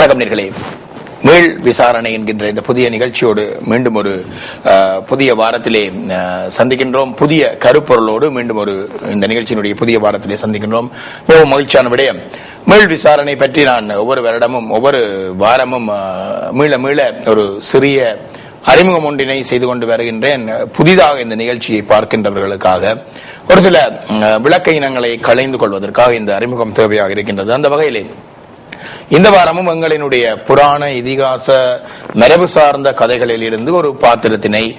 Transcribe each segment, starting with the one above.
வணக்கம் நேர்களே. மீள் விசாரணை என்கின்ற இந்த புதிய நிகழ்ச்சியோடு மீண்டும் ஒரு புதிய வாரத்திலே சந்திக்கின்றோம். புதிய கருப்பொருளோடு மீண்டும் ஒரு இந்த நிகழ்ச்சியினுடைய புதிய வாரத்திலே சந்திக்கின்றோம். மிகவும் மகிழ்ச்சியான விடயம். மீள் விசாரணை பற்றி நான் ஒவ்வொரு வருடமும் ஒவ்வொரு வாரமும் மீள மீள ஒரு சிறிய அறிமுகம் ஒன்றினை செய்து கொண்டு வருகின்றேன். புதிதாக இந்த நிகழ்ச்சியை பார்க்கின்றவர்களுக்காக. ஒரு சில விளக்க இனங்களை களைந்து கொள்வதற்காக இந்த அறிமுகம் தேவையாக இருக்கின்றது. அந்த வகையிலே இந்த வாரமும் எங்களினுடைய புராண இதிகாச மரபு சார்ந்த கதைகளில் இருந்து ஒரு பாத்திரத்தினை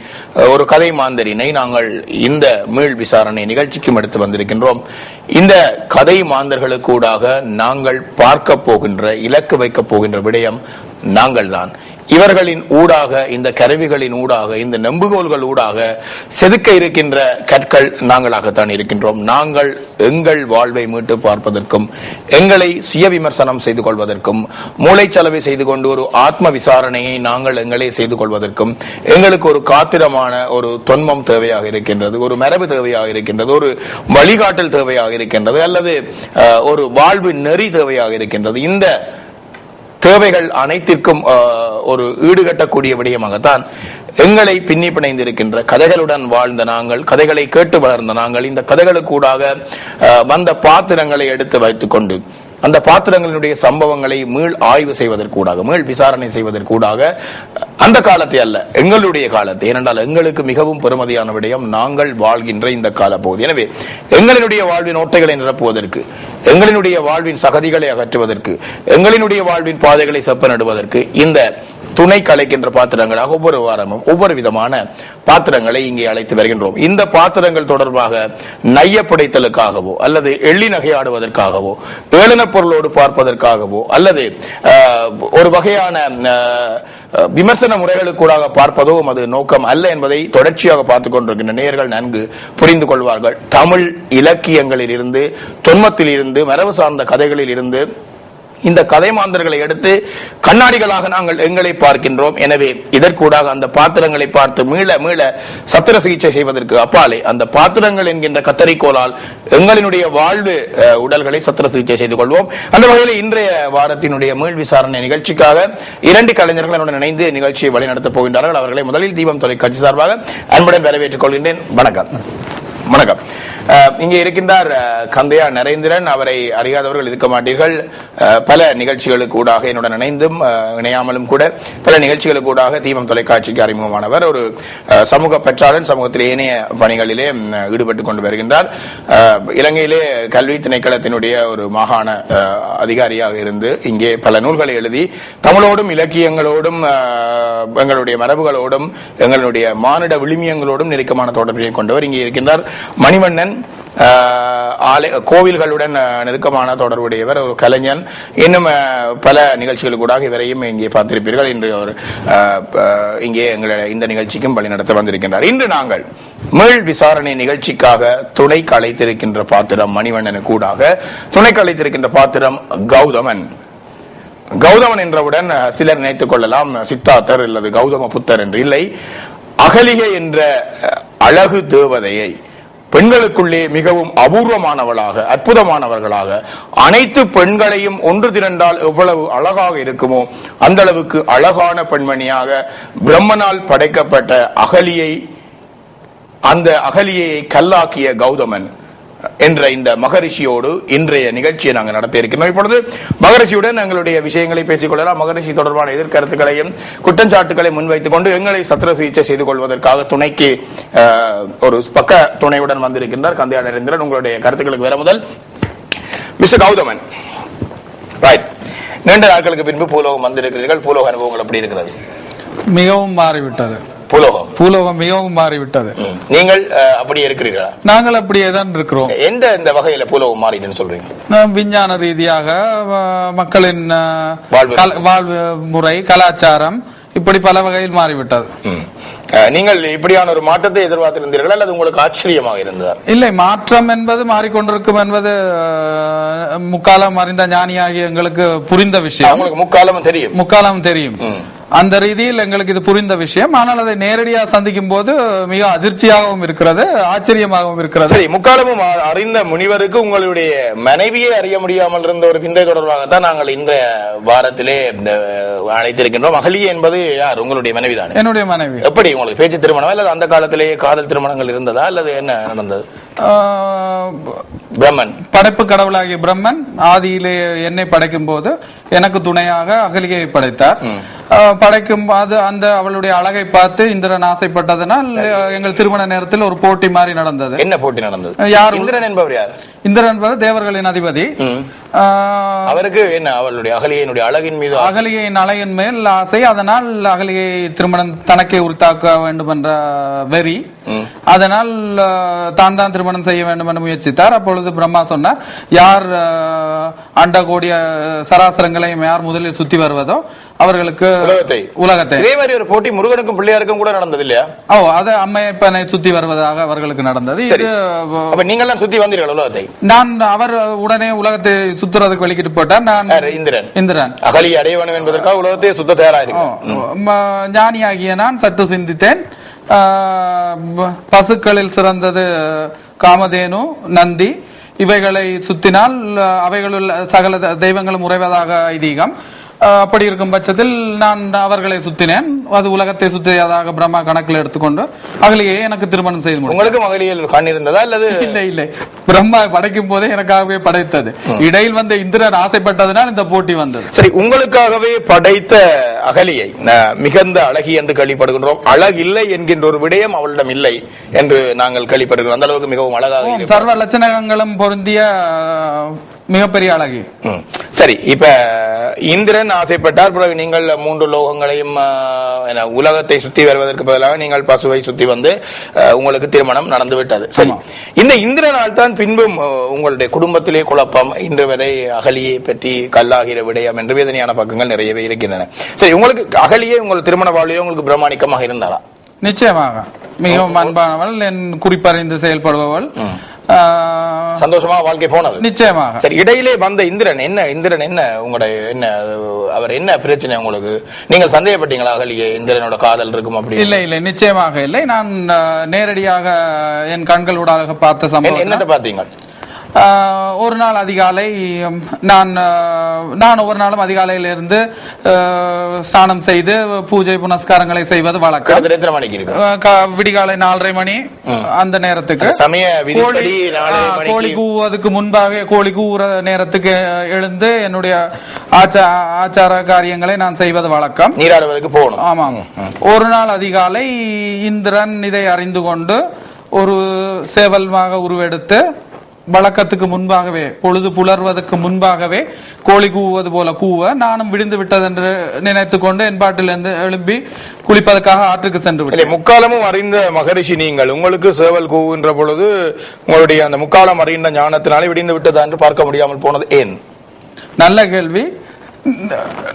ஒரு கதை மாந்தரினை நாங்கள் இந்த மீள் விசாரணை நிகழ்ச்சிக்கும் எடுத்து வந்திருக்கின்றோம். இந்த கதை மாந்தர்களுக்கூடாக நாங்கள் பார்க்க போகின்ற இலக்கு வைக்கப் போகின்ற விடயம் நாங்கள்தான். இவர்களின் ஊடாக இந்த கருவிகளின் ஊடாக இந்த நம்புகோள்கள் ஊடாக செதுக்க இருக்கின்ற கற்கள் நாங்களாகத்தான் இருக்கின்றோம். நாங்கள் எங்கள் வாழ்வை மீட்டு பார்ப்பதற்கும் எங்களை சுய விமர்சனம் செய்து கொள்வதற்கும் மூளைச்சலவை செய்து கொண்டு ஒரு ஆத்ம விசாரணையை நாங்கள் எங்களே செய்து கொள்வதற்கும் எங்களுக்கு ஒரு காத்திரமான ஒரு தொன்மம் தேவையாக இருக்கின்றது ஒரு மரபு தேவையாக இருக்கின்றது ஒரு வழிகாட்டல் தேவையாக இருக்கின்றது அல்லது ஒரு வாழ்வு நெறி தேவையாக இருக்கின்றது. இந்த தேவைகள் அனைத்திற்கும் ஆஹ், ஒரு ஈடுகட்டக்கூடிய விடயமாகத்தான் எங்களை பின்னி பிணைந்திருக்கின்ற கதைகளுடன் வாழ்ந்த நாங்கள் கதைகளை கேட்டு வளர்ந்த நாங்கள் இந்த கதைகளுக்கூடாக வந்த பாத்திரங்களை எடுத்து வைத்துக்கொண்டு அந்த பாத்திரங்களினுடைய சம்பவங்களை மீள் ஆய்வு செய்வதற்கூடாக மீள் விசாரணை செய்வதற்கூடாக அந்த காலத்தை அல்ல எங்களுடைய காலத்தை. ஏனென்றால் எங்களுக்கு மிகவும் பெருமதியான விடயம் நாங்கள் வாழ்கின்ற இந்த கால எனவே எங்களினுடைய வாழ்வின் ஓட்டைகளை நிரப்புவதற்கு எங்களினுடைய வாழ்வின் சகதிகளை அகற்றுவதற்கு எங்களினுடைய வாழ்வின் பாதைகளை செப்பனிடுவதற்கு இந்த துணை கலைக்கின்ற பாத்திரங்களாக ஒவ்வொரு வாரமும் ஒவ்வொரு விதமான பாத்திரங்களை இங்கே அழைத்து வருகின்றோம். இந்த பாத்திரங்கள் தொடர்பாக நையப்படைத்தலுக்காகவோ அல்லது எள்ளி நகையாடுவதற்காகவோ ஏளனப் பொருளோடு பார்ப்பதற்காகவோ அல்லது ஆஹ், ஒரு வகையான விமர்சன முறைகளுக்கூடாக பார்ப்பதும் அது நோக்கம் அல்ல என்பதை தொடர்ச்சியாக பார்த்துக் கொண்டிருக்கின்ற நேயர்கள் நன்கு புரிந்து கொள்வார்கள். தமிழ் இலக்கியங்களில் இருந்து தொன்மத்தில் இருந்து மரபு சார்ந்த கதைகளில் இருந்து இந்த கதை மாந்தர்களை எடுத்து கண்ணாடிகளாக நாங்கள் எங்களை பார்க்கின்றோம். எனவே இதற்கூடாக அந்த பாத்திரங்களை பார்த்து மீள மீள சத்திர சிகிச்சை செய்வதற்கு அப்பாலே அந்த பாத்திரங்கள் என்கின்ற கத்தரிக்கோலால் எங்களினுடைய வாழ்வு அஹ், உடல்களை சத்திர சிகிச்சை செய்து கொள்வோம். அந்த வகையில் இன்றைய வாரத்தினுடைய மீள் விசாரணை நிகழ்ச்சிக்காக இரண்டு கலைஞர்கள் என்னுடன் இணைந்து நிகழ்ச்சியை வழிநடத்தப் போகின்றார்கள். அவர்களை முதலில் தீபம் தொலைக்காட்சி சார்பாக அன்புடன் வரவேற்றுக் கொள்கின்றேன். வணக்கம். வணக்கம். இங்கே இருக்கின்றார் கந்தையா நரேந்திரன். அவரை அறியாதவர்கள் இருக்க மாட்டீர்கள். பல நிகழ்ச்சிகளுக்கு ஊடாக என்னுடன் இணைந்தும் இணையாமலும் கூட பல நிகழ்ச்சிகளுக்கு ஊடாக தீபம் தொலைக்காட்சிக்கு அறிமுகமானவர். ஒரு சமூக பற்றாளன் சமூகத்தில் ஏனைய பணிகளிலே ஈடுபட்டு கொண்டு வருகின்றார். இலங்கையிலே கல்வி திணைக்களத்தினுடைய ஒரு மாகாண அதிகாரியாக இருந்து இங்கே பல நூல்களை எழுதி தமிழோடும் இலக்கியங்களோடும் எங்களுடைய மரபுகளோடும் எங்களுடைய மானிட விழுமியங்களோடும் நெருக்கமான தொடர்பினை கொண்டவர் இங்கே இருக்கின்றார். மணிவண்ணன் ஆலை கோவில்களுடன் நெருக்கமான தொடர்புடையவர் ஒரு கலைஞன். இன்னும் பல நிகழ்ச்சிகள் கூட இவரையும் இங்கே பார்த்திருப்பீர்கள். இன்று அவர் இங்கே எங்களுடைய இந்த நிகழ்ச்சிக்கும் வழிநடத்த வந்திருக்கின்றார். இன்று நாங்கள் மீள் விசாரணை நிகழ்ச்சிக்காக துணை கலைத்திருக்கின்ற பாத்திரம் மணிவண்ணனு கூடாக துணை கலைத்திருக்கின்ற பாத்திரம் கௌதமன். கௌதமன் என்றவுடன் சிலர் நினைத்துக் கொள்ளலாம் சித்தார்த்தர் அல்லது கௌதம புத்தர் என்று இல்லை. அகலிகை என்ற அழகு தேவதையை பெண்களுக்குள்ளே மிகவும் அபூர்வமானவளாக அற்புதமானவர்களாக அனைத்து பெண்களையும் ஒன்று திரண்டால் எவ்வளவு அழகாக இருக்குமோ அந்த அளவுக்கு அழகான பெண்மணியாக பிரம்மனால் படைக்கப்பட்ட அகலியை அந்த அகலியை கல்லாக்கிய கௌதமன். என்ற இந்த மகரிஷியோடு இன்றைய நிகழ்ச்சியை நாங்கள் நடத்த இருக்கின்றோம் இப்பொழுது மகரிஷியுடன் எங்களுடைய விஷயங்களை பேசிக் கொள்ளலாம். மகரிஷி தொடர்பான எதிர்கருத்துக்களையும் குற்றச்சாட்டுகளை முன்வைத்துக் கொண்டு எங்களை சத்திர சிகிச்சை செய்து கொள்வதற்காக துணைக்கு ஒரு பக்க துணையுடன் வந்திருக்கின்றார் கந்தையா நரேந்திரன். உங்களுடைய கருத்துக்களுக்கு வர முதல் மிஸ்டர் கௌதமன். ரைட் நீண்ட நாட்களுக்கு பின்பு பூலோகம் வந்திருக்கிறீர்கள். பூலோக அனுபவங்கள் எப்படி இருக்கிறது? மிகவும் மாறிவிட்டது. பூலோகம். பூலோகம் மிகவும் மாறிவிட்டது. நீங்கள் அப்படியே இருக்கிறீர்களா? நாங்கள் அப்படியே தான் இருக்கிறோம். எந்த இந்த வகையில பூலோகம் மாறிடுன்னு சொல்றீங்க? விஞ்ஞான ரீதியாக மக்களின் வாழ்வு. முறை கலாச்சாரம் இப்படி பல வகையில் மாறிவிட்டது. நீங்கள் இப்படியான ஒரு மாற்றத்தை எதிர்பார்த்திருந்தீர்கள்? அல்லது உங்களுக்கு ஆச்சரியமாக இருந்ததா? இல்லை மாற்றம் என்பது மாறிக்கொண்டிருக்கும் என்பது முக்காலம் அறிந்த ஞானியாகிய எங்களுக்கு புரிந்த விஷயம். உங்களுக்கு முக்காலமும் தெரியும். முக்காலம் தெரியும். அந்த ரீதியில் எங்களுக்கு இது புரிந்த விஷயம். ஆனால் அதை நேரடியாக சந்திக்கும் போது மிக அதிர்ச்சியாகவும் இருக்கிறது ஆச்சரியமாகவும் இருக்கிறது. சரி முக்காலமும் அறிந்த முனிவருக்கு உங்களுடைய மனைவியை அறிய முடியாமல் இருந்த ஒரு பிந்தை தொடர்பாகத்தான் நாங்கள் இந்த வாரத்திலே அழைத்திருக்கின்றோம். அகலிய என்பது யார்? உங்களுடைய மனைவிதானே? என்னுடைய மனைவி. எப்படி உங்களுக்கு பேச்சு திருமணம் அல்லது அந்த காலத்திலேயே காதல் திருமணங்கள் இருந்ததா அல்லது என்ன நடந்தது? பிரம்மன். படைப்பு கடவுளாகிய பிரம்மன் ஆதியிலே என்னை படைக்கும் போது எனக்கு துணையாக அகலிகையை படைத்தார். படைக்கும் அது அந்த அவளுடைய அழகை பார்த்து இந்திரன் ஆசைப்பட்டதனால் எங்கள் திருமண நேரத்தில் ஒரு போட்டி மாதிரி நடந்தது. என்ன போட்டி நடந்தது? யார் இந்திரன் என்பவர் யார்? இந்திரன் என்பது தேவர்களின் அதிபதி. அவருக்கு என்ன அவளுடைய அகலியனுடைய அழகின் மீது ஆசை? அகலிகையின் அலையின் மேல் ஆசை அதனால் அகலிகை திருமணம் தனக்கே உரித்தாக்க வேண்டும் என்ற வெறி. அதனால் தான் தான் திருமணம் செய்ய வேண்டும் என்று முயற்சித்தார். அப்பொழுது பிரம்மா சொன்னார் யார் ஆஹ், அண்ட கோடிய சராசரங்களையும் யார் முதலில் சுத்தி வருவதோ அவர்களுக்கு உலகத்தை. உலகத்தை. இதே மாதிரி ஒரு போட்டி முருகனுக்கும் பிள்ளையாருக்கும் கூட நடந்தது இல்லையா ஓ அது அம்மையப்பனை சுத்தி வருவதாக அவர்களுக்கு நடந்தது. இது அப்ப நீங்கெல்லாம் சுத்தி வந்தீர்கள் உலகத்தை? நான் அவர் உடனே உலகத்தை சுத்துறதுக்கு வெளிக்கிட்டு போட்டார். நான்? இந்திரன். இந்திரன். அகலியை அடைய வேண்டும் என்பதற்காக உலகத்தை சுத்த தயாராயிருக்கும் ஞானியாகிய நான் சற்று சிந்தித்தேன். பசுக்களில் சிறந்தது காமதேனு நந்தி. இவைகளை சுத்தினால் அவைகளுள் சகல தெய்வங்களும் உறைவதாக ஐதீகம். அப்படி இருக்கும் பட்சத்தில் நான் அவர்களை சுத்தினேன். அது உலகத்தை சுத்தியதாக பிரம்மா கணக்கில் எடுத்துக்கொண்டு அகலியே எனக்கு திருமணம் செய்து. உங்களுக்கு மகளில் கண் இருந்ததா அல்லது? இல்லை இல்லை. பிரம்மா படைக்கும் போதே எனக்காகவே படைத்தது. இடையில் வந்த இந்திரன் ஆசைப்பட்டதனால் இந்த போட்டி வந்தது. சரி உங்களுக்காகவே படைத்த அகலியை மிகுந்த அழகி என்று கேள்விப்படுகின்றோம். அழகில்லை என்கின்ற ஒரு விடயம் அவளிடம் இல்லை என்று நாங்கள் கேள்விப்படுகிறோம். அந்த அளவுக்கு மிகவும் அழகாக. சர்வ லட்சணங்களும் பொருந்திய மிகப்பெரிய அழகி. சரி இப்ப இந்திரன் ஆசைப்பட்டார் பிறகு நீங்கள் மூன்று லோகங்களையும் உலகத்தை சுத்தி வருவதற்கு பதிலாக நீங்கள் பசுவை சுத்தி வந்து உங்களுக்கு திருமணம் நடந்து விட்டது சரி இந்த இந்திரனால் தான் பின்பும் அஹ், உங்களுடைய குடும்பத்திலே குழப்பம் இன்று வரை அகலியை பற்றி கல்லாகிற விடயம் என்று வேதனையான பக்கங்கள் நிறையவே இருக்கின்றன. சரி உங்களுக்கு அகலியே உங்கள் திருமண வாழ்விலே உங்களுக்கு பிரமாணிக்கமாக இருந்தாளா நிச்சயமாக. மிகவும் அன்பானவள் என் குறிப்பறிந்து செயல்படுபவள். சந்தோஷமாக வாழ்க்கை போனது. நிச்சயமாக. சரி இடையிலே வந்த இந்திரன் என்ன இந்திரன் என்ன உங்களுடைய என்ன அவர் என்ன பிரச்சனை உங்களுக்கு? நீங்கள் சந்தேகப்பட்டீங்களா? அகலியே இந்திரனோட காதல் இருக்கும் அப்படி இல்லை இல்லை நிச்சயமாக இல்லை. நான் நேரடியாக என் கண்களூடாக பார்த்த என்ன- சம்பவம் என்னத்தை பாத்தீங்க ஆஹ், ஒரு நாள் அதிகாலை நான் நான் ஒவ்வொரு நாளும் அதிகாலையிலிருந்து ஸ்நானம் செய்து பூஜை புனஸ்காரங்களை செய்வது வழக்கம். விடிகாலை நாலரை மணி அந்த நேரத்துக்கு. கோழி நாலு ஆ, கோழி முன்பாக கூவுற நேரத்துக்கு எழுந்து என்னுடைய ஆச்சா ஆச்சார காரியங்களை நான் செய்வது வழக்கம். நீராடுவதற்கு போகணும். ஆமாம் ஒரு நாள் அதிகாலை இந்திரன் இதை அறிந்து கொண்டு ஒரு சேவல்மாக உருவெடுத்து வழக்கத்துக்கு முன்பாகவே பொழுது புலர்வதற்கு முன்பாகவே கோழி கூவுவது போல கூவ நானும் விடிந்து விட்டதென்று நினைத்து கொண்டு என் பாட்டிலிருந்து எழும்பி குளிப்பதற்காக ஆற்றுக்கு சென்று விட்டேன். முக்காலமும் அறிந்த மகரிஷி நீங்கள். உங்களுக்கு சேவல் கூவுகின்ற பொழுது உங்களுடைய அந்த முக்காலம் அறிந்த ஞானத்தினாலே விடிந்து விட்டதா என்று பார்க்க முடியாமல் போனது ஏன்? நல்ல கேள்வி.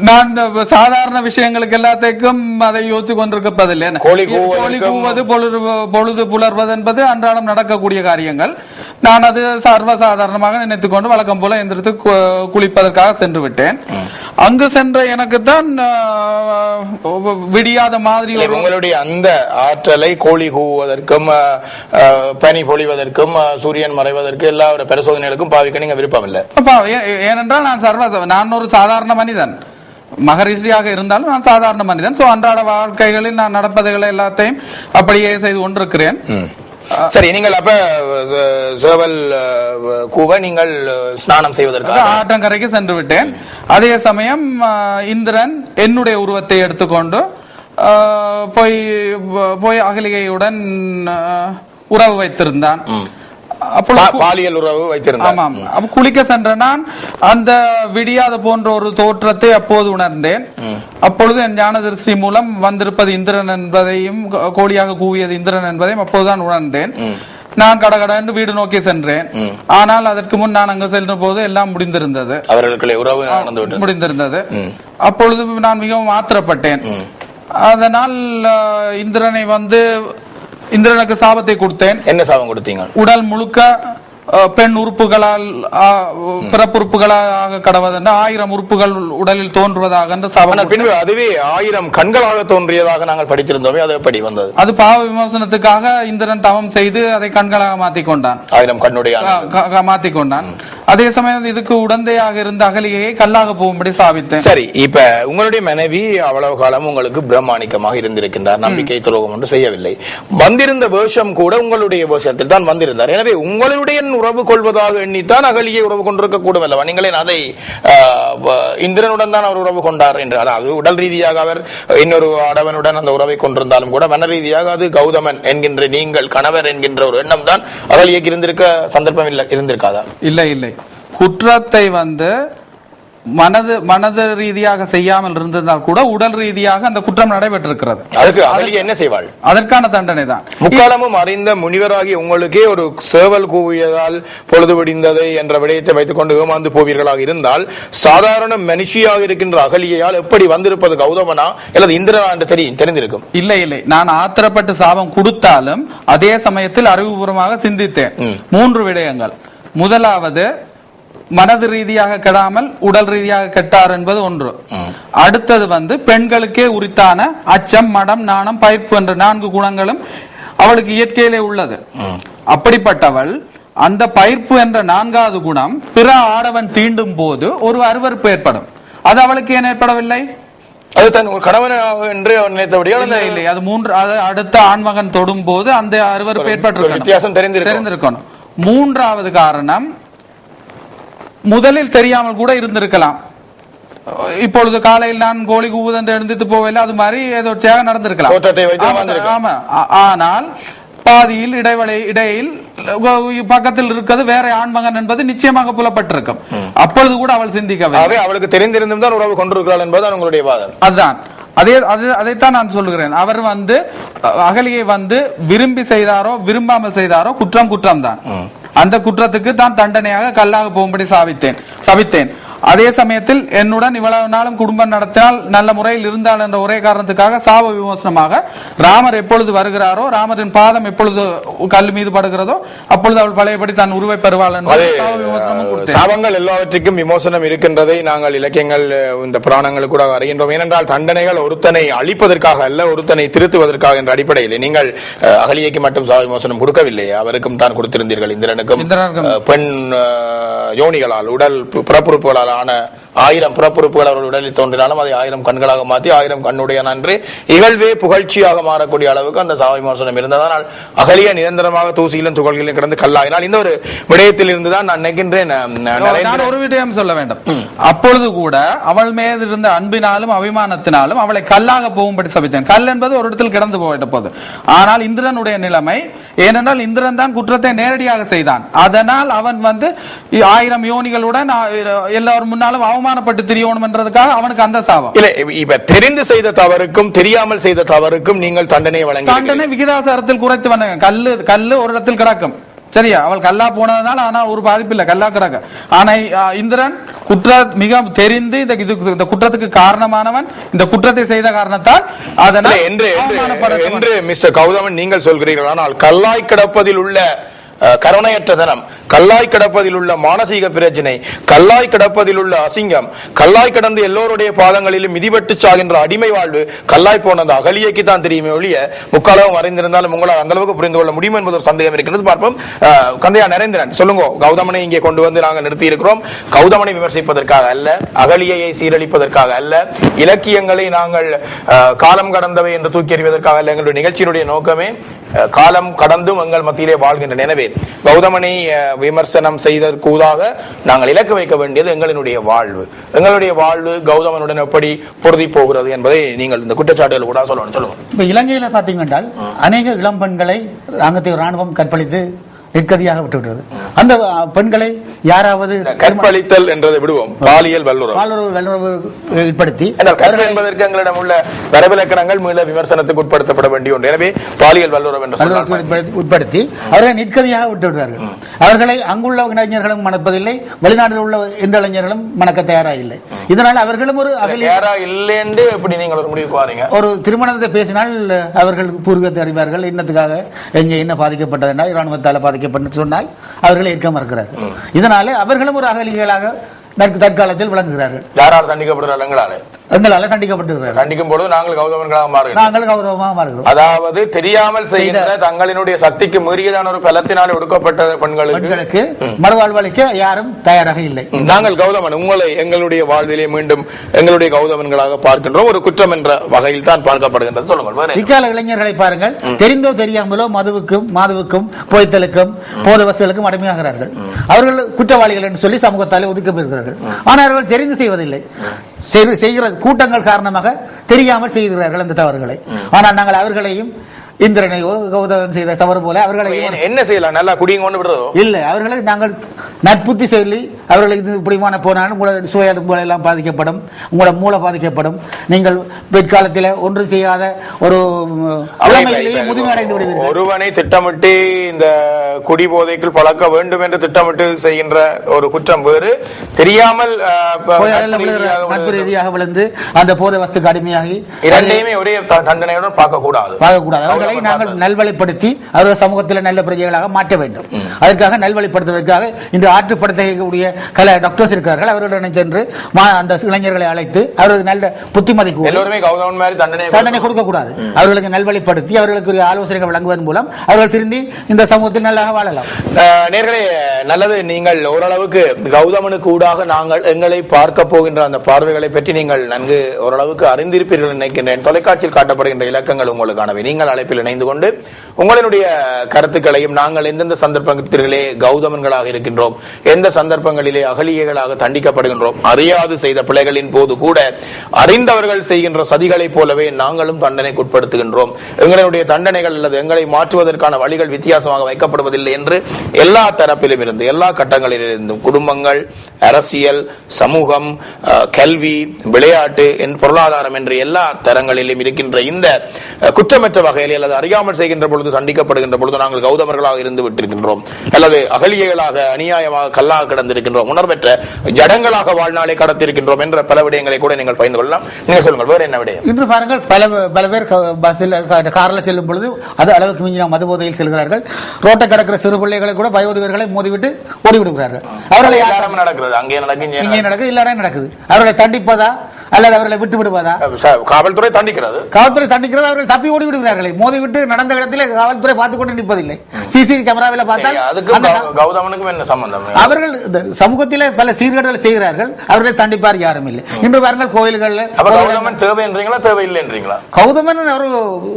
நான் இந்த சாதாரண விஷயங்களுக்கு எல்லாத்துக்கும் அதை யோசிச்சு கொண்டிருப்பதில்லை கோழி கூவது பொழுது பொழுது புலர்வது என்பது அன்றாடம் நடக்கக்கூடிய காரியங்கள். நான் அது சர்வ சாதாரணமாக நினைத்துக் கொண்டு வழக்கம் போல எந்திரித்து குளிப்பதற்காக சென்று விட்டேன் அங்கு சென்ற எனக்கு தான் விடியாத மாதிரி உங்களுடைய அந்த ஆற்றலை கோழி அஹ், பனி பொழிவதற்கும் சூரியன் மறைவதற்கு எல்லா பரிசோதனைகளுக்கும் பாவிக்க நீங்க விருப்பம் இல்லை ஏனென்றால் நான் சர்வ நான் ஒரு சாதாரண மனிதன். மகரிஷியாக இருந்தாலும் நான் சாதாரண மனிதன். சோ அன்றாட வாழ்க்கைகளில் நான் நடப்பதுகளை எல்லாத்தையும் அப்படியே செய்து கொண்டிருக்கிறேன். சரி நீங்கள் அப்ப சேவல் கூவ நீங்கள் ஸ்நானம் செய்வதற்காக. ஆற்றங்கரைக்கு சென்று விட்டேன் அதே சமயம் இந்திரன் என்னுடைய உருவத்தை எடுத்துக்கொண்டு போய் போய் அகலிகையுடன் உறவு வைத்திருந்தான். பாலியல் உறவு வைத்திருந்தார். ஆமாம் அப்ப குளிக்க சென்ற நான் அந்த விடியாத போன்ற ஒரு தோற்றத்தை அப்போது உணர்ந்தேன். அப்பொழுது என் ஞான திருஷ்டி மூலம் வந்திருப்பது இந்திரன் என்பதையும் கோழியாக கூவியது இந்திரன் என்பதையும் அப்போதுதான் உணர்ந்தேன். நான் கடகடன்னு வீடு நோக்கி சென்றேன். ஆனால் அதற்கு முன் நான் அங்கு சென்ற போது எல்லாம் முடிந்திருந்தது. அவர்களுக்குள்ளே உறவு முடிந்திருந்தது. அப்பொழுது நான் மிகவும் ஆத்திரப்பட்டேன். அதனால் இந்திரனை வந்து இந்திரனுக்கு சாபத்தை கொடுத்தேன். என்ன சாபம் கொடுத்தீங்க? உடல் முழுக்க பெண் உறுப்புகளால் பிறப்புறுப்புகளாக கடவதென்று ஆயிரம் உறுப்புகள் உடலில் தோன்றுவதாக பின்பு அதுவே ஆயிரம் கண்களாக தோன்றியதாக நாங்கள் படித்திருந்தோமே அது எப்படி வந்தது? அது பாவ விமோசனத்துக்காக இந்திரன் தவம் செய்து அதை கண்களாக மாற்றிக் கொண்டான் ஆயிரம் கண்ணுடைய கொண்டான் அதே சமயம் இதுக்கு உடந்தையாக இருந்த அகலியை கல்லாக போகும்படி சாவித்தேன் சரி இப்ப உங்களுடைய மனைவி அவ்வளவு காலம் உங்களுக்கு பிரம்மாணிக்கமாக இருந்திருக்கின்றார் நம்பிக்கை துரோகம் ஒன்று செய்யவில்லை. வந்திருந்த வேஷம் கூட உங்களுடைய வேஷத்தில் தான் வந்திருந்தார். எனவே உங்களுடைய உறவு கொள்வதாக எண்ணித்தான் அகலியை உறவு கொண்டிருக்க கூடும் அல்லவா நீங்களே அதை இந்திரனுடன் தான் அவர் உறவு கொண்டார் என்று. அதாவது உடல் ரீதியாக அவர் இன்னொரு ஆடவனுடன் அந்த உறவை கொண்டிருந்தாலும் கூட மன ரீதியாக அது கௌதமன் என்கின்ற நீங்கள் கணவர் என்கின்ற ஒரு எண்ணம் தான் அகலியைக்கு இருந்திருக்க சந்தர்ப்பம் இல்லை இருந்திருக்காதா? இல்லை இல்லை. குற்றத்தை வந்து மனது மனது ரீதியாக செய்யாமல் இருந்திருந்தால் கூட உடல் ரீதியாக அந்த குற்றம் நடைபெற்றிருக்கிறது. அதுக்கு அகலியை என்ன செய்வாள்? அதற்கான தண்டனை தான் முக்காலமும் அறிந்த முனிவராகிய உங்களுக்கே ஒரு சேவல் கூவியதால் பொழுது விடிந்ததை என்ற விடயத்தை வைத்துக் கொண்டு ஏமாந்து போவீர்களாக இருந்தால் சாதாரண மனுஷியாக இருக்கின்ற அகலியால் எப்படி வந்திருப்பது கௌதமனா? அல்லது இந்திரனா என்று தெரியும் தெரிந்திருக்கும். இல்லை இல்லை. நான் ஆத்திரப்பட்டு சாபம் கொடுத்தாலும் அதே சமயத்தில் அறிவுபூர்வமாக சிந்தித்தேன். மூன்று விடயங்கள். முதலாவது மனது ரீதியாக கெடாமல் உடல் ரீதியாக கெட்டார் என்பது ஒன்று. அடுத்தது வந்து பெண்களுக்கே உரித்தான அச்சம் மடம் நாணம் பயிர்ப்பு என்ற நான்கு குணங்களும் அவளுக்கு இயற்கையிலே உள்ளது. அப்படிப்பட்டவள் அந்த பயிர்ப்பு என்ற நான்காவது குணம் பிற ஆடவன் தீண்டும் போது ஒரு அருவருப்பு ஏற்படும். அது அவளுக்கு ஏன் ஏற்படவில்லை? அது தன் ஒரு கணவனாக என்று நினைத்தபடியால் இல்லை அது மூன்று அது அடுத்த ஆண்மகன் தொடும் போது அந்த அருவருப்பு ஒரு ஏற்பட்டிருக்கணும். வித்தியாசம் தெரிந்திருக்கும். தெரிந்திருக்கணும். மூன்றாவது காரணம் முதலில் தெரியாமல் கூட இருந்திருக்கலாம். இப்பொழுது காலையில் நான் கோழி கூவுதென்று எழுந்திட்டு போகல அது மாதிரி ஏதோ சேக நடந்திருக்கலாம். ஆமா, ஆனால் பாதியில் இடைவெளி இடையில் பக்கத்தில் இருக்கிறது வேற ஆண்மகன் என்பது நிச்சயமாக புலப்பட்டிருக்கும். அப்பொழுது கூட அவள் சிந்திக்கவில்லை. அவளுக்கு தெரிந்திருந்தும் தான் உறவு கொண்டிருக்கிறாள் என்பதுதான் உங்களுடைய வாதம். அதுதான். அதே அது அதைத்தான் நான் சொல்லுகிறேன். அவர் வந்து அகலியை வந்து விரும்பி செய்தாரோ விரும்பாமல் செய்தாரோ குற்றம் குற்றம் தான் அந்த குற்றத்துக்கு தான் தண்டனையாக கல்லாக போகும்படி சாவித்தேன். சபித்தேன் அதே சமயத்தில் என்னுடன் இவ்வளவு நாளும் குடும்பம் நடத்தினால் நல்ல முறையில் இருந்தால் என்ற ஒரே காரணத்துக்காக சாப விமோசனமாக ராமர் எப்பொழுது வருகிறாரோ ராமரின் பாதம் எப்பொழுது கல் மீது படுகிறதோ அப்பொழுது அவள் பழையபடி தன் உருவை பெறுவாள் சாபங்கள் எல்லாவற்றுக்கும் விமோசனம் இருக்கின்றதை நாங்கள் இலக்கியங்கள் இந்த புராணங்கள் கூட அறிகின்றோம். ஏனென்றால் தண்டனைகள் ஒருத்தனை அழிப்பதற்காக அல்ல ஒருத்தனை திருத்துவதற்காக என்ற அடிப்படையில் நீங்கள் அகலியைக்கு மட்டும் சாப விமோசனம் கொடுக்கவில்லை அவருக்கும் தான் கொடுத்திருந்தீர்கள் இந்திரனுக்கும். பெண் யோனிகளால் உடல் பிறப்புறுப்புகளால் ஆன ஆயிரம் பிறப்புறுப்புகள் அவர்கள் உடலில் தோன்றினாலும் அதை ஆயிரம் கண்களாக மாற்றி ஆயிரம் கண்ணுடைய நன்று. இகழ்வே புகழ்ச்சியாக மாறக்கூடிய அளவுக்கு அந்த சாப விமோசனம் இருந்ததனால் அகலிய நிரந்தரமாக தூசியிலும் துகள்களிலும் கிடந்து கல்லாகினால் இந்த ஒரு விடயத்தில் இருந்துதான் நான் நினைக்கின்றேன் ஒரு விடயம் சொல்ல வேண்டும். அப்பொழுது கூட அவள் மீது இருந்த அன்பினாலும் அபிமானத்தினாலும் அவளை கல்லாக போகும்படி சபித்தேன். கல் என்பது ஒரு இடத்தில் கிடந்து போயிட்ட போது ஆனால் இந்திரனுடைய நிலைமை ஏனென்றால் இந்திரன் தான் குற்றத்தை நேரடியாக செய்தான். அதனால் அவன் வந்து ஆயிரம் யோனிகளுடன் எல்லாரும் முன்னாலும் அவமானப்பட்டு திரியணும் என்றதுக்காக அவனுக்கு அந்த சாபம். இல்ல இப்ப தெரிந்து செய்த தவறுக்கும் தெரியாமல் செய்த தவறுக்கும் நீங்கள் தண்டனை வழங்கி தண்டனை விகிதாசாரத்தில் குறைத்து வந்தாங்க கல்லு கல்லு ஒரு இடத்தில் கிடக்கும். சரியா? அவள் கல்லா போனதுனால ஆனா ஒரு பாதிப்பு இல்ல கல்லா கிடக்க. ஆனா இந்திரன் குற்ற மிக தெரிந்து இந்த இது இந்த குற்றத்துக்கு காரணமானவன் இந்த குற்றத்தை செய்த காரணத்தால் அதனால் என்று என்று- மிஸ்டர் கௌதமன் நீங்கள் சொல்கிறீர்கள். ஆனால் கல்லாய் கிடப்பதில் உள்ள கருணையற்ற தனம். கல்லாய் கிடப்பதில் உள்ள மானசீக பிரச்சனை கல்லாய் கிடப்பதில் உள்ள அசிங்கம் கல்லாய் கிடந்து எல்லோருடைய பாதங்களிலும் மிதிபட்டு சாகின்ற அடிமை வாழ்வு கல்லாய் போன அந்த அகலியைக்கு தான் தெரியுமே ஒழிய முக்காலவும் அறிந்திருந்தாலும் உங்களால் அந்த அளவுக்கு புரிந்து கொள்ள முடியும் என்பது ஒரு சந்தேகம் இருக்கிறது. பார்ப்போம். கந்தையா நரேந்திரன் சொல்லுங்க கௌதமனை இங்கே கொண்டு வந்து நாங்கள் நிறுத்தி இருக்கிறோம் கௌதமனை விமர்சிப்பதற்காக அல்ல அகலியையை சீரழிப்பதற்காக அல்ல இலக்கியங்களை நாங்கள் காலம் கடந்தவை என்று தூக்கி எறிவதற்காக அல்ல எங்களுடைய நிகழ்ச்சியினுடைய நோக்கமே காலம் கடந்தும் எங்கள் மத்தியிலே வாழ்கின்றன. எனவே கௌதமனை விமர்சனம் செய்தற்கூதாக நாங்கள் இலக்கு வைக்க வேண்டியது எங்களினுடைய வாழ்வு. எங்களுடைய வாழ்வு கௌதமனுடன் எப்படி பொருதி போகிறது என்பதை நீங்கள் இந்த குற்றச்சாட்டுகள் கூட சொல்லணும். சொல்லுங்க. இப்ப இலங்கையில பாத்தீங்கன்றால் அநேக இளம் பெண்களை அங்கத்திய ராணுவம் கற்பழித்து நிற்கதியாக விட்டுவிட்டது. அந்த பெண்களை யாராவது கற்பழித்தல் என்றதை விடுவோம். பாலியல் வல்லுறவு. பாலுறவு வல்லுறவு கற்பு என்பதற்கு எங்களிடம் உள்ள வரவிலக்கணங்கள் மீள விமர்சனத்துக்கு உட்படுத்தப்பட வேண்டிய ஒன்று. எனவே பாலியல் வல்லுறவு என்று உட்படுத்தி- உட்படுத்தி அவர்களை நிற்கதியாக விட்டு விடுவார்கள் அவர்களை அங்குள்ள இளைஞர்களும் மணப்பதில்லை வெளிநாட்டில் உள்ள எந்த இளைஞர்களும் மணக்க தயாராக இல்லை இதனால் அவர்களும் ஒரு அகலி கேரா இல்லைன்னு எப்படி நீங்கள் ஒரு முடிவுக்கு வாரீங்க? ஒரு திருமணத்தை பேசினால் அவர்கள் பூர்வீகத்தை அறிவார்கள் இன்னத்துக்காக எங்க என்ன பாதிக்கப்பட்டதுன்னா இராணுவத்தால் பண்ண சொன்னால் அவர்கள் ஏற்க மறுக்கிறார்கள் இதனால அவர்களும் ஒரு அகலிகளாக தற்காலத்தில் விளங்குகிறார்கள். யாரால் தண்டிக்கப்படுற எங்களால தண்டிக்கப்பட்டிருக்கிறார்கள். தண்டிக்கும் பொழுது நாங்கள் கௌதமன்களாக மாறுகிறோம் நாங்கள் கௌரவமாக மாறுகிறோம். அதாவது தெரியாமல் செய்கின்ற தங்களினுடைய சக்திக்கு மீறியதான ஒரு பலத்தினால் ஒடுக்கப்பட்ட பெண்களுக்கு மறுவாழ்வளிக்க யாரும் தயாராக இல்லை. நாங்கள் கௌதமன் உங்களை எங்களுடைய வாழ்விலே மீண்டும் எங்களுடைய கௌதமன்களாக பார்க்கின்றோம். ஒரு குற்றம் என்ற வகையில் தான் பார்க்கப்படுகின்றது. சொல்லுங்கள்? இக்கால இளைஞர்களை பாருங்கள். தெரிந்தோ தெரியாமலோ மதுவுக்கும் மாதுவுக்கும் போய்த்தலுக்கும் போத வசதிகளுக்கும் அடிமையாகிறார்கள். அவர்கள் குற்றவாளிகள் என்று சொல்லி சமூகத்தாலே ஒதுக்கப்படுகிறார்கள் ஆனால் அவர்கள் தெரிந்து செய்வதில்லை. செய்- செய்கிற கூட்டங்கள் காரணமாக தெரியாமல் செய்கிறார்கள் அந்த தவறுகளை. ஆனால் நாங்கள் அவர்களையும் இந்திரனையோ கௌதமன் செய்த தவறு போல அவர்களையும் என்ன- செய்யலாம்? நல்லா குடிங்க கொண்டு விடுறதோ? இல்லை அவர்களை நாங்கள் நட்புத்தி சொல்லி அவர்களை இது இப்படிமான போனாலும் உங்களோட சுயடும்புகள் எல்லாம் பாதிக்கப்படும் உங்களோட மூளை பாதிக்கப்படும். நீங்கள் பிற்காலத்தில் ஒன்று செய்யாத ஒரு முதுமை அடைந்து விடுவீர்கள். ஒருவனை திட்டமிட்டு இந்த குடி போதைக்குள் பழக்க வேண்டும் என்று திட்டமிட்டு செய்கின்ற ஒரு குற்றம் வேறு. தெரியாமல் ரீதியாக விழுந்து அந்த போதை வஸ்துக்கு அடிமையாகி இரண்டையுமே ஒரே தண்டனையுடன் பார்க்க கூடாது அவர்களை நாங்கள் நல்வழிப்படுத்தி அவர்கள் சமூகத்தில் நல்ல பிரஜைகளாக மாற்ற வேண்டும். அதற்காக நல்வழிப்படுத்துவதற்காக இன்று ஆற்றுப்படுத்தக்கூடிய கல டாக்டர்ஸ் இருக்கிறார்கள். அவர்களுடன் சென்று அந்த இளைஞர்களை அழைத்து அவர்களுக்கு நல்ல புத்திமதி எல்லோருமே கௌதமன் மாதிரி தண்டனை தண்டனை கொடுக்க கூடாது அவர்களுக்கு நல்வழிப்படுத்தி அவர்களுக்கு ஆலோசனைகள் வழங்குவதன் மூலம் அவர்கள் திருந்தி இந்த சமூகத்தில் நன்றாக வாழலாம். நேர்களே நல்லது. நீங்கள் ஓரளவுக்கு கௌதமனுக்கு ஊடாக நாங்கள் எங்களை பார்க்க போகின்ற அந்த பார்வைகளை பற்றி நீங்கள் நன்கு ஓரளவுக்கு அறிந்திருப்பீர்கள் நினைக்கின்றேன். தொலைக்காட்சியில் காட்டப்படுகின்ற இலக்கங்கள் உங்களுக்கானவை. நீங்கள் அழைப்பில் இணைந்து கொண்டு உங்களுடைய கருத்துக்களையும் நாங்கள் எந்தெந்த சந்தர்ப்பத்திலே கௌதமன்களாக இருக்கின்றோம் எந்த சந்தர்ப்பங்களிலே அகலியர்களாக தண்டிக்கப்படுகின்றோம் அறியாது செய்த பிழைகளின் போது கூட அறிந்தவர்கள் செய்கின்ற சதிகளைப் போலவே நாங்களும் தண்டனைக்குட்படுத்துகின்றோம். எங்களுடைய தண்டனைகள் அல்லது எங்களை மாற்றுவதற்கான வழிகள் வித்தியாசமாக வைக்கப்படுவது வைக்கப்படுவதில்லை என்று எல்லா தரப்பிலும் இருந்து எல்லா கட்டங்களிலிருந்தும் குடும்பங்கள் அரசியல் சமூகம் கல்வி விளையாட்டு என் பொருளாதாரம் என்று எல்லா தரங்களிலும் இருக்கின்ற இந்த குற்றமற்ற வகையில் அல்லது அறியாமல் செய்கின்ற பொழுது தண்டிக்கப்படுகின்ற பொழுது நாங்கள் கௌதமர்களாக இருந்து விட்டிருக்கின்றோம். அல்லது அகலியர்களாக அநியாயமாக கல்லாக கிடந்திருக்கின்றோம். உணர்வற்ற ஜடங்களாக வாழ்நாளை கடத்திருக்கின்றோம் என்ற பல விடயங்களை கூட நீங்கள் பயந்து கொள்ளலாம். நீங்கள் சொல்லுங்கள் வேறு என்ன விடயம்? இன்று பாருங்கள் பல பல பேர் க- பஸ்ஸில் க- கார்ல செல்லும் பொழுது அது அளவுக்கு மிஞ்சின மது போதையில் செல்கிறார்கள். ரோட்டை கடக்கிற சிறு பிள்ளைகளை கூட வயோதிகர்களை மோதிவிட்டு ஓடி விடுகிறார்கள் அவர்களை நடக்கிறது அங்கே நடக்கும் இங்கே நடக்குது இல்லாட நடக்குது. அவர்களை தண்டிப்பதா? அல்லது அவர்களை விட்டு விடுவதா? காவல்துறை தண்டிக்கிறது. காவல்துறை தண்டிக்கிறது அவர்கள் தப்பி ஓடி விடுகிறார்கள். மோதி விட்டு நடந்த இடத்துல காவல்துறை பார்த்து கொண்டு நிற்பதில்லை. சிசிடிவி கேமராவில் பார்த்தால் கௌதமனுக்கும் என்ன சம்பந்தம்? அவர்கள் சமூகத்திலே பல சீர்கேடுகள் செய்கிறார்கள். அவர்களை தண்டிப்பார் யாரும் இல்லை. இன்று பாருங்கள் கோயில்கள்ல கௌதமன் தேவைன்றீங்களா தேவையில்லைன்றீங்களா? கௌதமன் ஒரு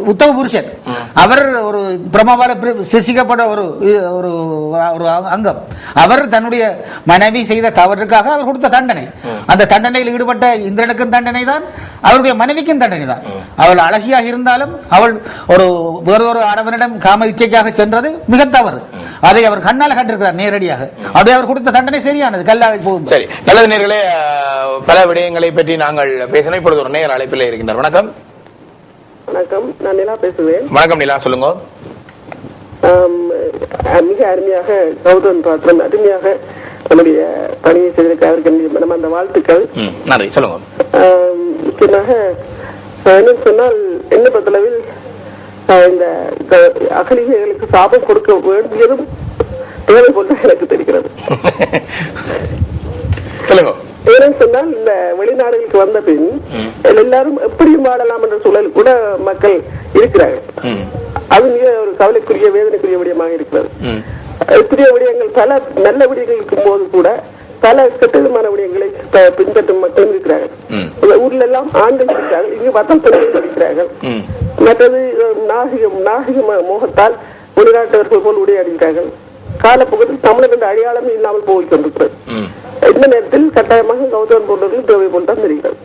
உத்தம புருஷன். அவர் ஒரு பிரம்மபால பிர- சிருஷ்டிக்கப்பட்ட ஒரு ஒரு ஒரு அங்கம். அவர் தன்னுடைய மனைவி செய்த தவறுக்காக அவர் கொடுத்த தண்டனை. அந்த தண்டனையில் ஈடுபட்ட இந்திரனுக்கும் தண்டனை தான் அவருடைய மனைவிக்கும் தண்டனை தான் அவள் அழகியாக இருந்தாலும் அவள் ஒரு வேறொரு ஆடவனிடம் காம இச்சைக்காக சென்றது மிக தவறு. அதை அவர் கண்ணால கண்டிருக்கிறார் நேரடியாக. அப்படியே அவர் கொடுத்த தண்டனை சரியானது கல்லாக போகும் சரி நல்லது நேர்களே பல விடயங்களை பற்றி நாங்கள் பேசினோம் இப்பொழுது ஒரு நேர் அழைப்பில் இருக்கின்றார். வணக்கம். வணக்கம் நான் நிலா பேசுவேன். வணக்கம் நிலா சொல்லுங்க. மிக அருமையாக கௌதம் பாத்திரம் அருமையாக நம்முடைய பணியை செய்திருக்க அவருக்கு என்னுடைய மனமார்ந்த வாழ்த்துக்கள். நன்றி. சொல்லுங்க. முக்கியமாக அஹ், என்ன சொன்னால் என்ன பொறுத்தளவில் இந்த அகலிகைகளுக்கு சாபம் கொடுக்க வேண்டியதும் தேவை போல எனக்கு தெரிகிறது. ஏன்னு சொன்னால் இந்த வெளிநாடுகளுக்கு வந்த பின் எல்லாரும் எப்படியும் வாழலாம் என்ற சூழல் கூட மக்கள் இருக்கிறார்கள். அது மிக ஒரு கவலைக்குரிய வேதனைக்குரிய விடயமாக இருக்கிறது. இப்படிய விடயங்கள் பல நல்ல விடயங்கள் இருக்கும் போது கூட பல கெட்டதமான விடயங்களை பின்பற்றும் மக்களும் இருக்கிறார்கள். ஊர்ல எல்லாம் ஆண்கள் இருக்கிறார்கள் இங்கு பார்த்தா பெண்கள் இருக்கிறார்கள். மற்றது அஹ், நாகரிகம் நாகரிக ம- மோகத்தால் வெளிநாட்டவர்கள் போல் உடையாடுகிறார்கள் காலப்போக்கத்தில் தமிழர் என்ற அடையாளமே இல்லாமல் போய் கொண்டிருக்கிறது. இந்த நேரத்தில் கட்டாயமாக கௌதமன் போன்றவர்கள் தேவை போல் தான் தெரிகிறது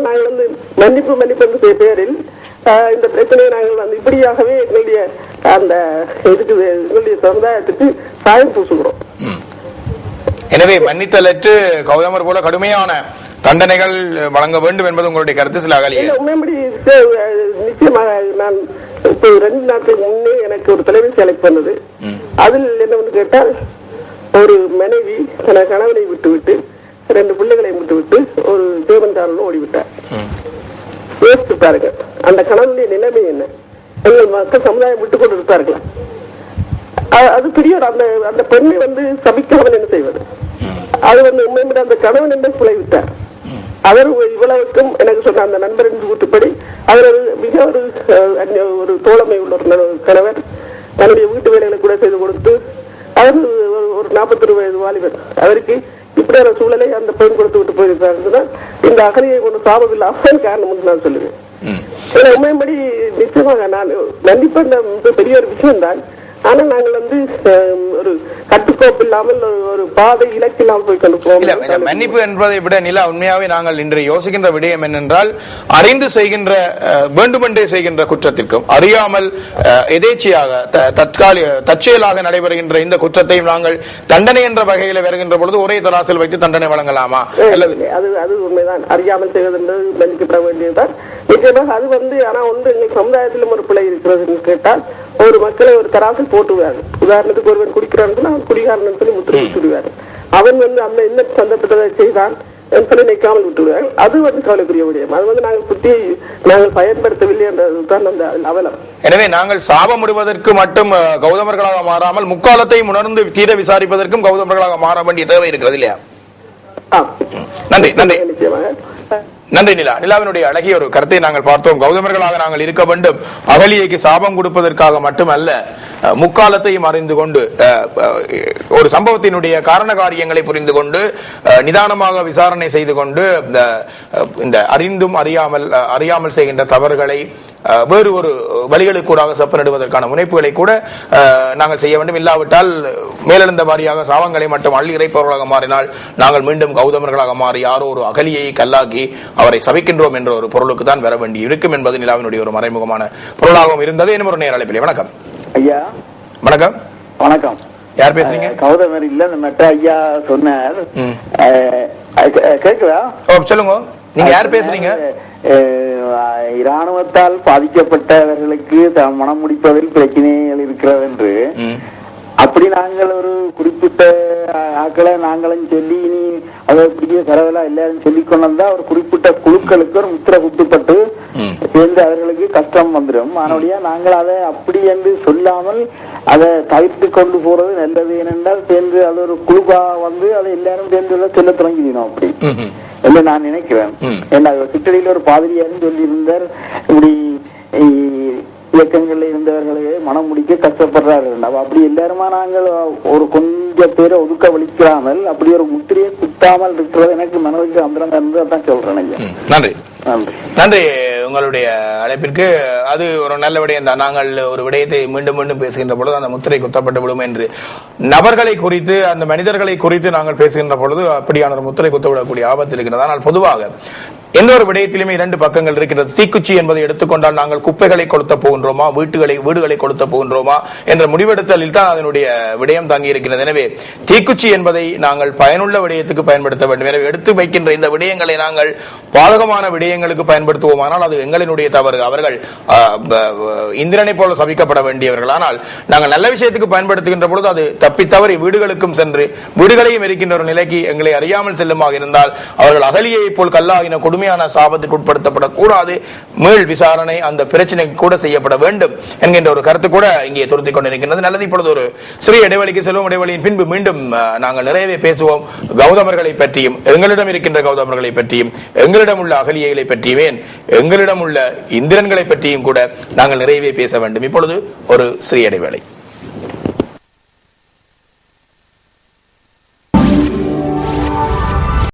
நாங்கள் வந்து மன்னிப்பு மன்னிப்பு என்ற பெயரில் இந்த பிரச்சனையை நாங்கள் வந்து இப்படியாகவே எங்களுடைய அந்த இதுக்கு எங்களுடைய சமுதாயத்துக்கு சாயம் பூசுகிறோம். எனவே மன்னித்தலற்று கௌதமர் போல கடுமையான தண்டனைகள் வழங்க வேண்டும் என்பது உங்களுடைய கருத்து சில அகலிய. நிச்சயமாக நான் இப்போ ரெண்டு நாட்களுக்கு முன்னே எனக்கு ஒரு தொலைபேசி அழைப்பு வந்தது அதில் என்னவென்று கேட்டால் ஒரு மனைவி தன கணவனை விட்டுவிட்டு ரெண்டு பிள்ளைகளை விட்டு விட்டு ஒரு தேவன்தாரன் ஓடிவிட்டார். யோசித்து பாருங்க அந்த கணவனுடைய நிலைமை என்ன? எங்கள் மக்கள் சமுதாயம் விட்டு கொண்டு இருப்பார்களா அது பெரிய அந்த அந்த பெண்ணை வந்து சபிக்காமல் என்ன செய்வது? அது வந்து உண்மையுமே அந்த கணவன் என்ன விட்டார் அவர் இவ்வளவுக்கும் எனக்கு சொன்ன அந்த நண்பரின் கூட்டுப்படி அவர் ஒரு மிக ஒரு ஒரு தோழமை உள்ள ஒரு கணவர். தன்னுடைய வீட்டு வேலைகளை கூட செய்து கொடுத்து அவர் ஒரு- நாற்பத்தி வயது வாலிபர் அவருக்கு இப்படியான சூழலை அந்த பெண் கொடுத்து விட்டு போயிருக்காருன்னா இந்த அகலியை கொண்டு சாபமில்லை அவன் காரணம் நான் சொல்லுவேன். உண்மையின்படி நிச்சயமாக நான் கண்டிப்பா பெரிய ஒரு விஷயம் தான் ஆனா நாங்கள் வந்து ஒரு கட்டுக்கோப்பு இல்லாமல் ஒரு- பாதை இலக்கு இல்லாமல் போய் கொண்டு மன்னிப்பு என்பதை விட நிலா உண்மையாவே நாங்கள் இன்று யோசிக்கின்ற விடயம் என்னென்றால் அறிந்து செய்கின்ற வேண்டுமென்றே செய்கின்ற குற்றத்திற்கும் அறியாமல் எதேச்சையாக தற்காலிக தற்செயலாக நடைபெறுகின்ற இந்த குற்றத்தையும் நாங்கள் தண்டனை என்ற வகையில் வருகின்ற பொழுது ஒரே தராசில் வைத்து தண்டனை வழங்கலாமா? அல்லது அது அது உண்மைதான். அறியாமல் செய்வது என்பது மன்னிக்கப்பட வேண்டியதுதான். நிச்சயமாக அது வந்து ஆனா ஒன்று எங்கள் சமுதாயத்திலும் ஒரு பிழை இருக்கிறதுன்னு கேட்டால் ஒரு மக்களை ஒரு தராசில் போட்டுவார்கள் உதாரணத்துக்கு ஒருவன் குடிக்கிறான்னு சொன்னா அவன் குடிகாரன் சொல்லி முத்திரை விட்டுடுவார் அவன் வந்து அந்த என்ன சந்தர்ப்பத்தை செய்தான் சொல்லி நிற்காமல் விட்டுவிடுவார்கள் அது வந்து கவலைக்குரிய விடயம். அது வந்து நாங்கள் சுத்தி நாங்கள் பயன்படுத்தவில்லை என்றதுதான் அந்த அவலம். எனவே நாங்கள் சாபமிடுவதற்கு மட்டும் கௌதமர்களாக மாறாமல் முக்காலத்தையும் உணர்ந்து தீர விசாரிப்பதற்கும் கௌதமர்களாக மாற வேண்டிய தேவை இருக்கிறது இல்லையா. நன்றி நன்றி. நிச்சயமாக. நன்றி நிலா. நிலாவினுடைய அழகிய ஒரு கருத்தை நாங்கள் பார்த்தோம். கௌதமர்களாக நாங்கள் இருக்க வேண்டும். அகலியைக்கு சாபம் கொடுப்பதற்காக மட்டுமல்ல முக்காலத்தையும் அறிந்து கொண்டு ஒரு சம்பவத்தினுடைய காரண காரியங்களை புரிந்து கொண்டு நிதானமாக விசாரணை செய்து கொண்டு இந்த, இந்த அறிந்தும் அறியாமல் அறியாமல் செய்கின்ற தவறுகளை வேறு ஒரு வழிகளுக்கூடாக செப்பனிடுவதற்கான முனைப்புகளை கூட நாங்கள் செய்ய வேண்டும். இல்லாவிட்டால் மேலெழுந்த வாரியாக சாவங்களை மட்டும் அள்ளி இறைப்பவர்களாக மாறினால் நாங்கள் மீண்டும் கௌதமர்களாக மாறி யாரோ ஒரு அகலியை கல்லாக்கி அவரை சபிக்கின்றோம் என்ற ஒரு பொருளுக்கு தான் வர வேண்டி இருக்கும் என்பது நிலாவினுடைய ஒரு மறைமுகமான பொருளாகவும் இருந்தது. இன்னும் ஒரு நேர அழைப்பிலே வணக்கம். ஐயா. வணக்கம். வணக்கம். யார் பேசுறீங்க? கௌதமர் இல்ல ஐயா சொன்னார். கேக்குதா? சொல்லுங்க. நீங்க யார் பேசுறீங்க இராணுவத்தால் பாதிக்கப்பட்டவர்களுக்கு மனம் முடிப்பதில் பிரச்சனைகள் இருக்கிறது என்று. அப்படி நாங்கள் ஒரு குறிப்பிட்ட அஹ், ஆட்களை நாங்களும் சொல்லி இனி அதை இப்படியே பரவலா எல்லாரும் சொல்லி கொண்டு ஒரு குறிப்பிட்ட குழுக்களுக்கு ஒரு முத்திரை குத்துப்பட்டு. சேர்ந்து அவர்களுக்கு கஷ்டம் வந்துடும் ஆனோடைய நாங்கள் அதை அப்படி என்று சொல்லாமல் அதை தவிர்த்து கொண்டு போறது நல்லது ஏனென்றால் சேர்ந்து அது ஒரு குழுவா வந்து அதை எல்லாரும் சேர்ந்து சொல்ல தொடங்கினோம் அப்படி. என்று நான் நினைக்கிறேன். ஏன்னா சிற்றடியில் ஒரு பாதிரியாரும் சொல்லியிருந்தார். இப்படி இ- இயக்கங்கள்ல இருந்தவர்களே மனம் முடிக்க கஷ்டப்படுறாரு அப்ப அப்படி எல்லாருமா நாங்கள் ஒரு கொஞ்ச பேரை ஒதுக்க வலிக்காமல் அப்படி ஒரு முத்திரையை குத்தாமல் இருக்கிறது எனக்கு மனதுக்கு இருந்து அதான் சொல்றேன். நன்றி. நன்றி. நன்றி. உங்களுடைய அழைப்பிற்கு அது ஒரு நல்ல விடயம் தான். நாங்கள் ஒரு விடயத்தை மீண்டும் மீண்டும் பேசுகின்ற பொழுது அந்த முத்திரை குத்தப்பட்டு விடும் என்று. நபர்களை குறித்து அந்த மனிதர்களை குறித்து நாங்கள் பேசுகின்ற பொழுது அப்படியான ஒரு முத்திரை குத்தவிடக்கூடிய ஆபத்து இருக்கிறது ஆனால் பொதுவாக எந்த ஒரு விடயத்திலுமே இரண்டு பக்கங்கள் இருக்கிறது தீக்குச்சி என்பதை எடுத்துக்கொண்டால் நாங்கள் குப்பைகளை கொளுத்த போகின்றோமா? வீட்டுகளை வீடுகளை கொளுத்த போகின்றோமா? என்ற முடிவெடுத்தலில் தான் அதனுடைய விடயம் தங்கி இருக்கிறது எனவே தீக்குச்சி என்பதை நாங்கள் பயனுள்ள விடயத்துக்கு பயன்படுத்த வேண்டும். எனவே எடுத்து வைக்கின்ற இந்த விடயங்களை நாங்கள் பாதகமான விடயங்களுக்கு பயன்படுத்துவோமானால் அது எங்களினுடைய தவறு. அவர்கள் இந்திரனை போல சபிக்கப்பட வேண்டியவர்கள். ஆனால் நாங்கள் நல்ல விஷயத்துக்கு பயன்படுத்துகின்ற பொழுது அது தப்பித்தவறி வீடுகளுக்கும் சென்று வீடுகளையும் இருக்கின்ற ஒரு நிலைக்கு எங்களை அறியாமல் செல்லுமாக இருந்தால் அவர்கள் அகலியை போல் கல்லாகின கடுமையான சாபத்துக்கு உட்படுத்தப்படக்கூடாது. மேல் விசாரணை அந்த பிரச்சனைக்கு கூட செய்யப்பட வேண்டும் என்கின்ற ஒரு கருத்து கூட இங்கே துருத்திக் கொண்டிருக்கின்றது. நல்லது இப்பொழுது ஒரு சிறிய இடைவெளிக்கு செல்வம். இடைவெளியின் பின்பு மீண்டும் நாங்கள் நிறையவே பேசுவோம். கௌதமர்களை பற்றியும் எங்களிடம் இருக்கின்ற கௌதமர்களை பற்றியும் எங்களிடம் உள்ள அகலியைகளை பற்றியும் எங்களிடம் உள்ள இந்திரன்களை பற்றியும் கூட நாங்கள் நிறையவே பேச வேண்டும். இப்பொழுது ஒரு சிறிய இடைவேளை.